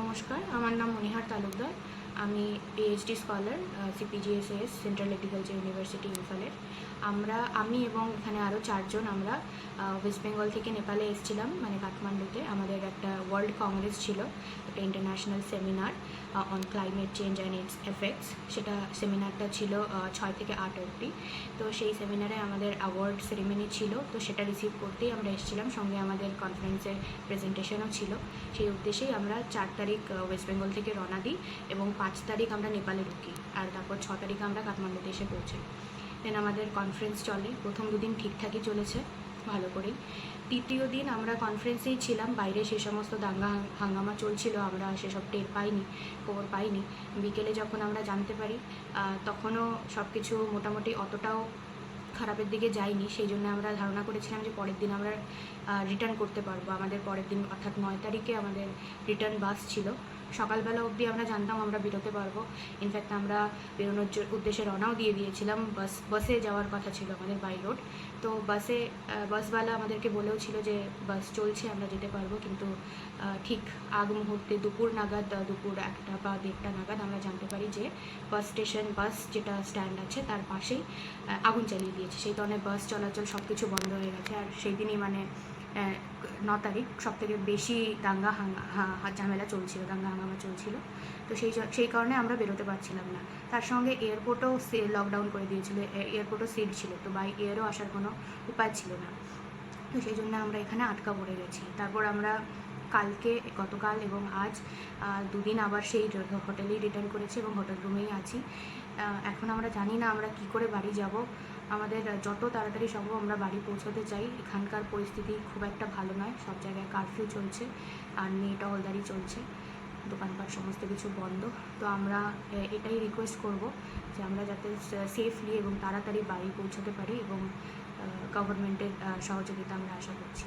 নমস্কার আমার নাম মনিহার তালুকদার। আমি PhD scholar CPGSS central agriculture university ইম্ফলের। আমরা, আমি এবং এখানে আরও চারজন আমরা ওয়েস্ট বেঙ্গল থেকে নেপালে এসেছিলাম মানে কাঠমান্ডুতে। আমাদের একটা ওয়ার্ল্ড কংগ্রেস ছিল, একটা international seminar on climate change and its effects সেটা সেমিনারটা ছিল ছয় থেকে আট অবধি। তো সেই সেমিনারে আমাদের অ্যাওয়ার্ড সেরিমনি ছিল, তো সেটা রিসিভ করতেই আমরা এসেছিলাম। সঙ্গে আমাদের কনফারেন্সের প্রেজেন্টেশনও ছিল। সেই উদ্দেশ্যেই আমরা চার তারিখ ওয়েস্ট বেঙ্গল থেকে রওনা দিই এবং পাঁচ তারিখ আমরা নেপালে ঢুকি আর তারপর ছ তারিখে আমরা কাঠমান্ডুতে এসে পৌঁছাই। দেন আমাদের কনফারেন্স চলে। প্রথম দুদিন ঠিকঠাকই চলেছে, ভালো করেই। তৃতীয় দিন আমরা কনফারেন্সেই ছিলাম, বাইরে সে সমস্ত দাঙ্গা হাঙ্গামা চলছিল, আমরা সেসব টের পাইনি, খবর পাইনি। বিকেলে যখন আমরা জানতে পারি তখনও সব কিছু মোটামুটি অতটাও খারাপের দিকে যায়নি। সেই জন্য আমরা ধারণা করেছিলাম যে পরের দিন আমরা রিটার্ন করতে পারব। আমাদের পরের দিন অর্থাৎ নয় তারিখে আমাদের রিটার্ন বাস ছিল। সকালবেলা অবধি আমরা জানতাম আমরা বেরোতে পারব। ইনফ্যাক্ট আমরা বেরোনোর উদ্দেশ্যে রওনাও দিয়ে দিয়েছিলাম। বাস, বাসে যাওয়ার কথা ছিল আমাদের বাই রোড তো বাসে বাসওয়ালা আমাদেরকে বলেও ছিল যে বাস চলছে, আমরা যেতে পারব। কিন্তু ঠিক আগ মুহূর্তে দুপুর নাগাদ দুপুর একটা বা দেড়টা নাগাদ আমরা জানতে পারি যে বাস স্টেশন, বাস যেটা স্ট্যান্ড আছে তার পাশেই আগুন চালিয়ে দিয়েছে। সেই কারণে বাস চলাচল সব কিছু বন্ধ হয়ে গেছে। আর সেই দিনই মানে ন তারিখ সব থেকে বেশি দাঙ্গা ঝামেলা চলছিল, দাঙ্গা হাঙ্গামা চলছিল। তো সেই সেই কারণে আমরা বেরোতে পারছিলাম না। তার সঙ্গে এয়ারপোর্টও লকডাউন করে দিয়েছিল এয়ারপোর্টও সিট ছিল, তো বাই এয়ারও আসার কোনো উপায় ছিল না। তো সেই জন্য আমরা এখানে আটকা পড়ে গেছি। তারপর আমরা কালকে, গতকাল এবং আজ দুদিন আবার সেই হোটেলেই রিটার্ন করেছি এবং হোটেল রুমেই আছি। এখন আমরা জানি না আমরা কি করে বাড়ি যাব। আমাদের যত তাড়াতাড়ি সম্ভব আমরা বাড়ি পৌঁছাতে চাই। এখানকার পরিস্থিতি খুব একটা ভালো নয়, সব জায়গায় কারফিউ চলছে আর মেয়েটা হলদারি চলছে, দোকানপাট সমস্ত কিছু বন্ধ। তো আমরা এটাই রিকোয়েস্ট করব যে আমরা যাতে সেফলি এবং তাড়াতাড়ি বাড়ি পৌঁছাতে পারি এবং গভর্নমেন্টের সহযোগিতা আমরা আশা করছি।